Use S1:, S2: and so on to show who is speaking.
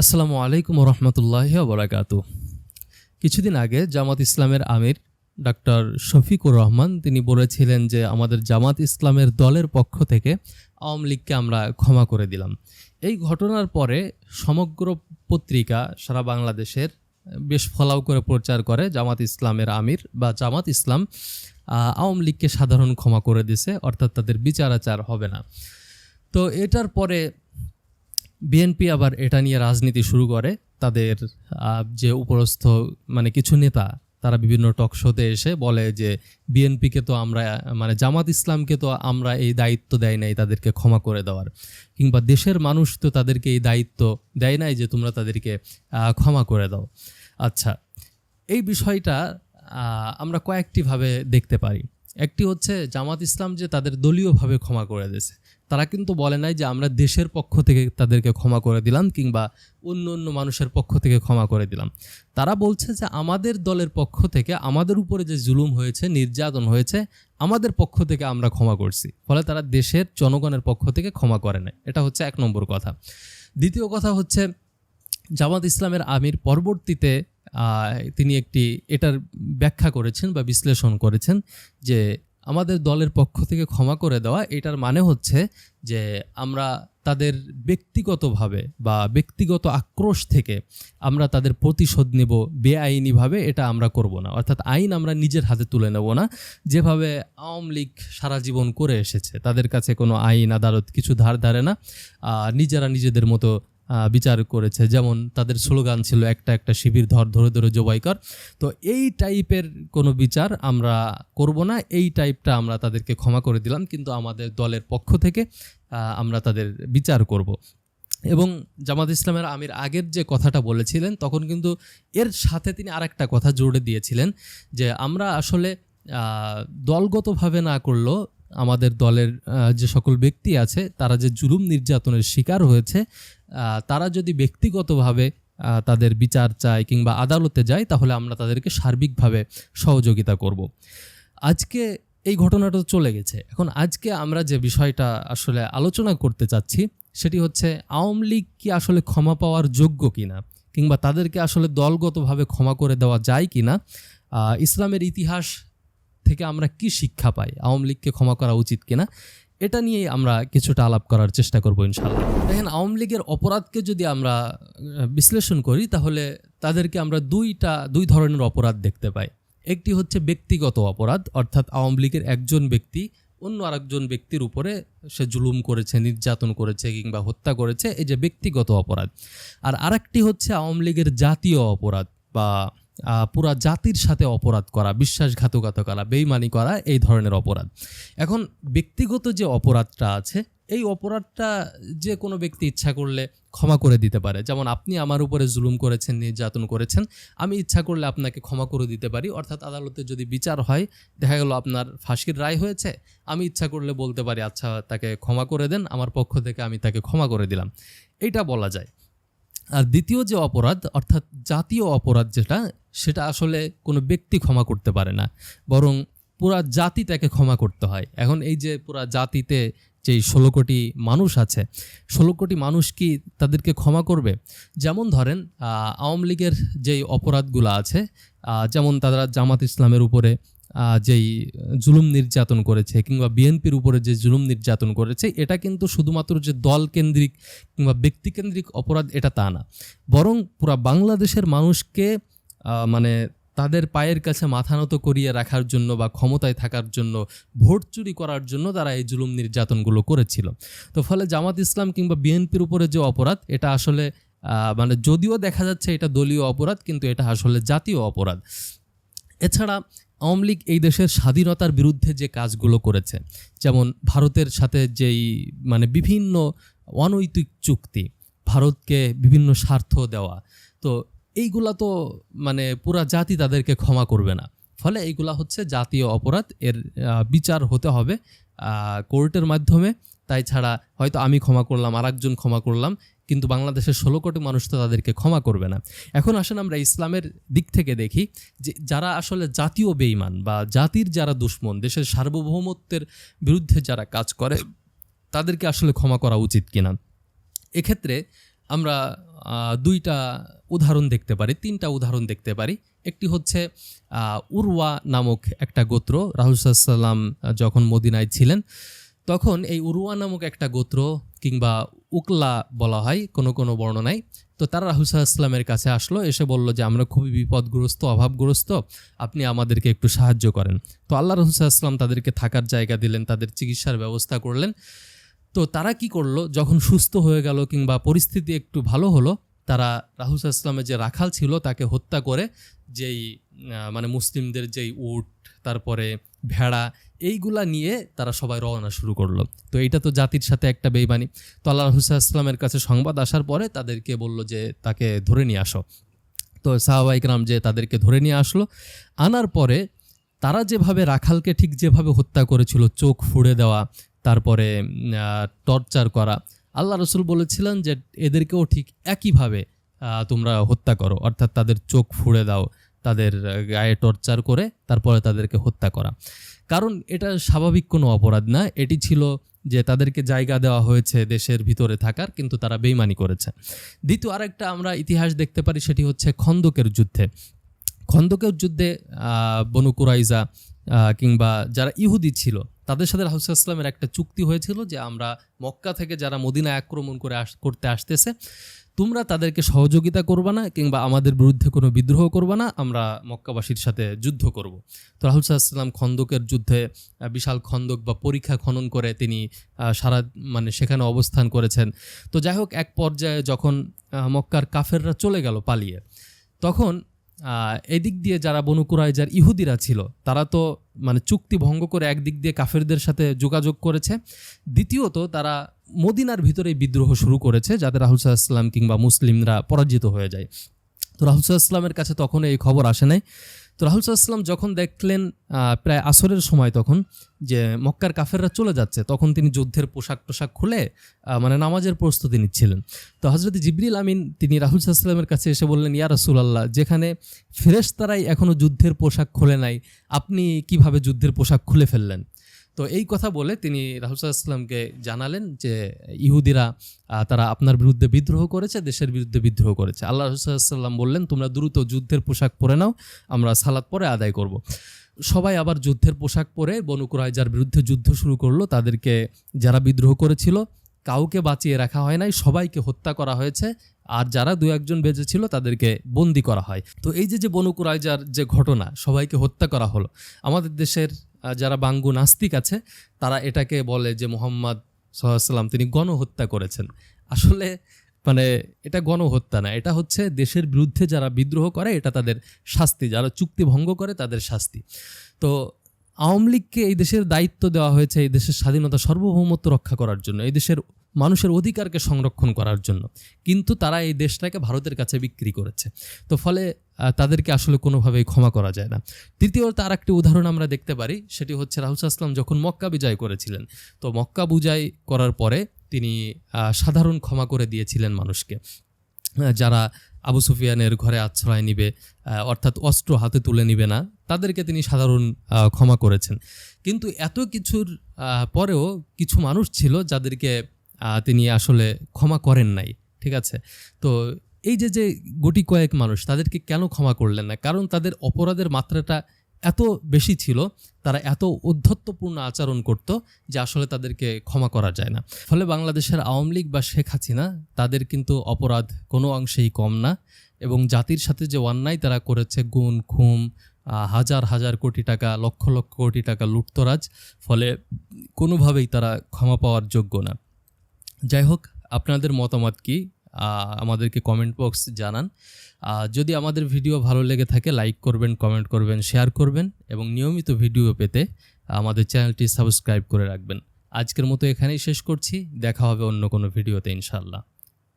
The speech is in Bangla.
S1: আসসালামু আলাইকুম রহমতুল্লাহ বরাকাত কিছুদিন আগে জামাত ইসলামের আমির ডাক্তার শফিকুর রহমান, তিনি বলেছিলেন যে আমাদের জামাত ইসলামের দলের পক্ষ থেকে আওয়ামী লীগকে আমরা ক্ষমা করে দিলাম। এই ঘটনার পরে সমগ্র পত্রিকা সারা বাংলাদেশের বেশ ফলাও করে প্রচার করে জামাত ইসলামের আমির বা জামাত ইসলাম আওয়ামী লীগকে সাধারণ ক্ষমা করে দিছে, অর্থাৎ তাদের বিচার আচার হবে না। তো এটার পরে বিএনপি আবার এটা নিয়ে রাজনীতি শুরু করে। তাদের যে উপরস্থ মানে কিছু নেতা, তারা বিভিন্ন টক শোতে এসে বলে যে বিএনপিকে তো আমরা মানে জামাত ইসলামকে তো আমরা এই দায়িত্ব দেয় নাই তাদেরকে ক্ষমা করে দেওয়ার। কিংবা দেশের মানুষ তো তাদেরকে এই দায়িত্ব দেয় নাই যে তোমরা তাদেরকে ক্ষমা করে দাও। আচ্ছা এই বিষয়টা আমরা কয়েকটিভাবে দেখতে পারি। একটি হচ্ছে জামাত ইসলাম যে তাদের দলীয়ভাবে ক্ষমা করে দিয়েছে। তারা কিন্তু বলে নাই যে আমরা দেশের পক্ষ থেকে তাদেরকে ক্ষমা করে দিলাম কিংবা অন্য অন্য মানুষের পক্ষ থেকে ক্ষমা করে দিলাম। তারা বলছে যে আমাদের দলের পক্ষ থেকে আমাদের উপরে যে জুলুম হয়েছে, নির্যাতন হয়েছে, আমাদের পক্ষ থেকে আমরা ক্ষমা করছি। ফলে তারা দেশের জনগণের পক্ষ থেকে ক্ষমা করে নেয়। এটা হচ্ছে এক নম্বর কথা। দ্বিতীয় কথা হচ্ছে জামাত ইসলামের আমির পরবর্তীতে তিনি একটি এটার ব্যাখ্যা করেছেন বা বিশ্লেষণ করেছেন যে আমাদের দলের পক্ষ থেকে ক্ষমা করে দেওয়া, এটার মানে হচ্ছে যে আমরা তাদের ব্যক্তিগতভাবে বা ব্যক্তিগত আক্রোশ থেকে আমরা তাদের প্রতিশোধ নেব বেআইনিভাবে, এটা আমরা করব না। অর্থাৎ আইন আমরা নিজের হাতে তুলে নেব না। যেভাবে আওয়ামী লীগ সারা জীবন করে এসেছে, তাদের কাছে কোনো আইন, আদালত কিছু ধার ধারে না। নিজেরা নিজেদের মতো বিচার করেছে। যেমন তাদের স্লোগান ছিল, একটা একটা শিবির ধর, ধরে ধরে, জবাই কর। তো এই টাইপের কোনো বিচার আমরা করব না। এই টাইপটা আমরা তাদেরকে ক্ষমা করে দিলাম, কিন্তু আমাদের দলের পক্ষ থেকে আমরা তাদের বিচার করব। এবং জামাত ইসলামের আমির আগের যে কথাটা বলেছিলেন, তখন কিন্তু এর সাথে তিনি আরেকটা কথা জুড়ে দিয়েছিলেন যে, আমরা আসলে দলগতভাবে না করলেও আমাদের দলের যে সকল ব্যক্তি আছে তারা যে জুলুম নির্যাতনের শিকার হয়েছে তারা যদি ব্যক্তিগতভাবে তাদের বিচার চায় কিংবা আদালতে যায় তাহলে আমরা তাদেরকে সার্বিকভাবে সহযোগিতা করব। আজকে এই ঘটনাটা চলে গেছে। এখন আজকে আমরা যে বিষয়টা আসলে আলোচনা করতে চাচ্ছি সেটি হচ্ছে আওয়ামী লীগ কি আসলে ক্ষমা পাওয়ার যোগ্য কিনা কিংবা তাদেরকে আসলে দলগতভাবে ক্ষমা করে দেওয়া যায় কিনা আহ, ইসলামের ইতিহাস থেকে আমরা কি শিক্ষা পাই? আওয়ামী লীগকে ক্ষমা করা উচিত কিনা এটা নিয়েই আমরা কিছুটা আলাপ করার চেষ্টা করব ইনশাল্লাহ দেখেন, আওয়ামী লীগের অপরাধকে যদি আমরা বিশ্লেষণ করি, তাহলে তাদেরকে আমরা দুইটা, দুই ধরনের অপরাধ দেখতে পাই। একটি হচ্ছে ব্যক্তিগত অপরাধ, অর্থাৎ আওয়ামী লীগের একজন ব্যক্তি অন্য আরেকজন ব্যক্তির উপরে সে জুলুম করেছে, নির্যাতন করেছে কিংবা হত্যা করেছে, এই যে ব্যক্তিগত অপরাধ। আর আরেকটি হচ্ছে আওয়ামী লীগের জাতীয় অপরাধ বা পুরা জাতির সাথে অপরাধ করা বিশ্বাসঘাতকতা করা বেইমানি করা, এই ধরনের অপরাধ। এখন ব্যক্তিগত যে অপরাধটা আছে, এই অপরাধটা যে কোনো ব্যক্তি ইচ্ছা করলে ক্ষমা করে দিতে পারে। যেমন আপনি আমার উপরে জুলুম করেছেন, নির্যাতন করেছেন, আমি ইচ্ছা করলে আপনাকে ক্ষমা করে দিতে পারি। অর্থাৎ আদালতে যদি বিচার হয়, দেখা গেল আপনার ফাঁসির রায় হয়েছে, আমি ইচ্ছা করলে বলতে পারি আচ্ছা তাকে ক্ষমা করে দেন, আমার পক্ষ থেকে আমি তাকে ক্ষমা করে দিলাম। এইটা বলা যায়। আর দ্বিতীয় যে অপরাধ, অর্থাৎ জাতীয় অপরাধ যেটা, সেটা আসলে কোনো ব্যক্তি ক্ষমা করতে পারে না। বরং পুরা জাতি তাকে ক্ষমা করতে হয়। এখন এই যে পুরা জাতিতে যেই ষোলো কোটি মানুষ আছে, ষোলো কোটি মানুষ কি তাদেরকে ক্ষমা করবে? যেমন ধরেন আওয়ামী লীগের যেই অপরাধগুলো আছে যেমন তারা জামাত ইসলামের উপরে যেই জুলুম নির্যাতন করেছে কিংবা বিএনপির উপরে যে জুলুম নির্যাতন করেছে, এটা কিন্তু শুধুমাত্র যে দল কেন্দ্রিক কিংবা ব্যক্তিকেন্দ্রিক অপরাধ, এটা তা না। বরং পুরা বাংলাদেশের মানুষকে মানে তাদের পায়ের কাছে মাথা নত করিয়ে রাখার জন্য বা ক্ষমতায় থাকার জন্য, ভোট চুরি করার জন্য তারা এই জুলুম নির্যাতনগুলো করেছিল। তো ফলে জামাত ইসলাম কিংবা বিএনপির উপরে যে অপরাধ, এটা আসলে মানে যদিও দেখা যাচ্ছে এটা দলীয় অপরাধ, কিন্তু এটা আসলে জাতীয় অপরাধ। এছাড়া আওয়ামী লীগ এই দেশের স্বাধীনতার বিরুদ্ধে যে কাজগুলো করেছে, যেমন ভারতের সাথে যেই মানে বিভিন্ন অনৈতিক চুক্তি, ভারতকে বিভিন্ন স্বার্থ দেওয়া, তো এইগুলা তো মানে পুরা জাতি তাদেরকে ক্ষমা করবে না। ফলে এইগুলা হচ্ছে জাতীয় অপরাধ, এর বিচার হতে হবে কোর্টের মাধ্যমে। তাই ছাড়া হয়তো আমি ক্ষমা করলাম আর ক্ষমা করলাম কিন্তু বাংলাদেশের ষোলো কোটি মানুষ তো তাদেরকে ক্ষমা করবে না। এখন আসেন আমরা ইসলামের দিক থেকে দেখি যে যারা আসলে জাতীয় বেইমান বা জাতির যারা দুশ্মন, দেশের সার্বভৌমত্বের বিরুদ্ধে যারা কাজ করে, তাদেরকে আসলে ক্ষমা করা উচিত কিনা? এক্ষেত্রে আমরা দুইটা উদাহরণ দেখতে পারি, তিনটা উদাহরণ দেখতে পারি। একটি হচ্ছে উরওয়া নামক একটা গোত্র রাহুসাল্লাম যখন মদিনায় ছিলেন তখন এই উরুয়া নামক একটা গোত্র কিংবা উকলা বলা হয়, কোনো কোনো বর্ণনায়। তো তারা রাহুল সাল্লামের কাছে আসলো, এসে বলল যে, আমরা খুবই বিপদগ্রস্ত, অভাবগ্রস্ত, আপনি আমাদেরকে একটু সাহায্য করেন। তো আল্লাহ রহুল সাল্লাম তাদেরকে থাকার জায়গা দিলেন, তাদের চিকিৎসার ব্যবস্থা করলেন। তো তারা কি করল, যখন সুস্থ হয়ে গেল কিংবা পরিস্থিতি একটু ভালো হলো, তারা রাহুল ইসলামের যে রাখাল ছিল, তাকে হত্যা করে যেই মানে মুসলিমদের যেই উট, তারপরে ভেড়া এইগুলা নিয়ে তারা সবাই রওনা শুরু করল। তো এইটা তো জাতির সাথে একটা বেইমানি। তো আল্লাহ ইসলামের কাছে সংবাদ আসার পরে তাদেরকে বলল যে, তাকে ধরে নিয়ে আসো। তো সাহাবাইকরাম যে তাদেরকে ধরে নিয়ে আসলো। আনার পরে তারা যেভাবে রাখালকে ঠিক যেভাবে হত্যা করেছিল, চোখ ফুড়ে দেওয়া, তারপরে টর্চার করা, আল্লাহ রসুল বলেছিলেন যে, এদেরকেও ঠিক একইভাবে তোমরা হত্যা করো। অর্থাৎ তাদের চোখ ফুড়ে দাও। তাদের গায়ে টর্চার করে তারপরে তাদেরকে হত্যা করা। কারণ এটা স্বাভাবিক কোনো অপরাধ না। এটি ছিল যে তাদেরকে জায়গা দেওয়া হয়েছে দেশের ভিতরে থাকার কিন্তু তারা বেইমানি করেছে। দ্বিতীয় আরেকটা আমরা ইতিহাস দেখতে পারি সেটি হচ্ছে খন্দকের যুদ্ধে। খন্দকের যুদ্ধে আহ, বনু কুরাইজা কিংবা যারা ইহুদি ছিল তাদের সাথে রাহুসাল্লামের একটা চুক্তি হয়েছিল যে আমরা মক্কা থেকে যারা মদিনায় আক্রমণ করে আস করতে আসতেছে তোমরা তাদেরকে সহযোগিতা করবে না কিংবা আমাদের বিরুদ্ধে কোনো বিদ্রোহ করবে না, আমরা মক্কাবাসীর সাথে যুদ্ধ করব। তো রাহুল সাল্লাম খন্দকের যুদ্ধে বিশাল খন্দক বা পরীক্ষা খনন করে তিনি সারা মানে সেখানে অবস্থান করেছেন। তো যাই হোক, এক পর্যায়ে যখন মক্কার কাফেররা চলে গেল পালিয়ে, তখন এদিক দিয়ে যারা বনুকুরায় যার ইহুদিরা ছিল, তারা তো মানে চুক্তি ভঙ্গ করে একদিক দিয়ে কাফেরদের সাথে যোগাযোগ করেছে। দ্বিতীয়ত, তারা মদিনার ভিতরে বিদ্রোহ শুরু করেছে, যাতে রাহুল সাল্লাম কিংবা মুসলিমরা পরাজিত হয়ে যায়। তো রাহুল সাল্লামের কাছে তখন এই খবর আসে নাই। তো রাহুল সাল্লাম যখন দেখলেন প্রায় আসরের সময় তখন, যে মক্কার কাফেররা চলে যাচ্ছে, তখন তিনি যুদ্ধের পোশাক টোশাক খুলে মানে নামাজের প্রস্তুতি নিচ্ছিলেন। তো হজরত জিবরিল আমিন, তিনি রাহুল সাল্লামের কাছে এসে বললেন, ইয়া রাসূলুল্লাহ, যেখানে ফেরেশতারাই এখনও যুদ্ধের পোশাক খুলে নাই, আপনি কীভাবে যুদ্ধের পোশাক খুলে ফেললেন? তো এই কথা বলে তিনি রাহুল সাল্লামকে জানালেন যে ইহুদিরা তারা আপনার বিরুদ্ধে বিদ্রোহ করেছে, দেশের বিরুদ্ধে বিদ্রোহ করেছে। আল্লাহ রসুল্লাম বললেন, তোমরা দ্রুত যুদ্ধের পোশাক পরে নাও, আমরা সালাদ পরে আদায় করব। সবাই আবার যুদ্ধের পোশাক পরে বনু কুরাইজার বিরুদ্ধে যুদ্ধ শুরু করল। তাদেরকে যারা বিদ্রোহ করেছিল, কাউকে বাঁচিয়ে রাখা হয় নাই, সবাইকে হত্যা করা হয়েছে। আর যারা দু একজন বেঁচে ছিল, তাদেরকে বন্দি করা হয়। তো এই যে যে বনু কুরাইজার যে ঘটনা, সবাইকে হত্যা করা হলো। আমাদের দেশের যারা বাঙ্গু নাস্তিক আছে, তারা এটাকে বলে যে মোহাম্মদ সাল্লাম তিনি গণহত্যা করেছেন। আসলে মানে এটা গণহত্যা না, এটা হচ্ছে দেশের বিরুদ্ধে যারা বিদ্রোহ করে, এটা তাদের শাস্তি। যারা চুক্তি ভঙ্গ করে, তাদের শাস্তি। তো আওয়ামী লীগকে এই দেশের দায়িত্ব দেওয়া হয়েছে এই দেশের স্বাধীনতা সার্বভৌমত্ব রক্ষা করার জন্য। এই দেশের মানুষের অধিকারকে সংরক্ষণ করার জন্য। কিন্তু তারা এই দেশটাকে ভারতের কাছে বিক্রি করেছে। তো ফলে তাদেরকে আসলে কোনোভাবেই ক্ষমা করা যায় না। তৃতীয়ত আর একটি উদাহরণ আমরা দেখতে পারি, সেটি হচ্ছে রাহুল আসলাম যখন মক্কা বিজয় করেছিলেন। তো মক্কা বিজয় করার পরে তিনি সাধারণ ক্ষমা করে দিয়েছিলেন মানুষকে। যারা আবু সুফিয়ানের ঘরে আশ্রয় নিবে অর্থাৎ অস্ত্র হাতে তুলে নিবে না, তাদেরকে তিনি সাধারণ ক্ষমা করেছেন। কিন্তু এত কিছুর পরেও কিছু মানুষ ছিল যাদেরকে তিনি আসলে ক্ষমা করেন নাই, ঠিক আছে? তো এই যে যে গুটি কয়েক মানুষ, তাদেরকে কেন ক্ষমা করলেন না? কারণ তাদের অপরাধের মাত্রাটা এত বেশি ছিল, তারা এত উদ্ধত্তপূর্ণ আচরণ করত যে আসলে তাদেরকে ক্ষমা করা যায় না। ফলে বাংলাদেশের আওয়ামী লীগ বা শেখ হাসিনা, তাদের কিন্তু অপরাধ কোনো অংশেই কম না এবং জাতির সাথে যে অন্যায় তারা করেছে, গুণ, খুম হাজার হাজার কোটি টাকা, লক্ষ লক্ষ কোটি টাকা লুটতরাজ, ফলে কোনোভাবেই তারা ক্ষমা পাওয়ার যোগ্য না। যাই হোক আপনাদের মতামত কি? আমাদেরকে কমেন্ট বক্স জানান। যদি আমাদের ভিডিও ভালো লেগে থাকে লাইক করবেন কমেন্ট করবেন শেয়ার করবেন এবং নিয়মিত ভিডিও পেতে আমাদের চ্যানেলটি সাবস্ক্রাইব করে রাখবেন। আজকের মতো এখানেই শেষ করছি। দেখা হবে অন্য কোনো ভিডিওতে ইনশাল্লাহ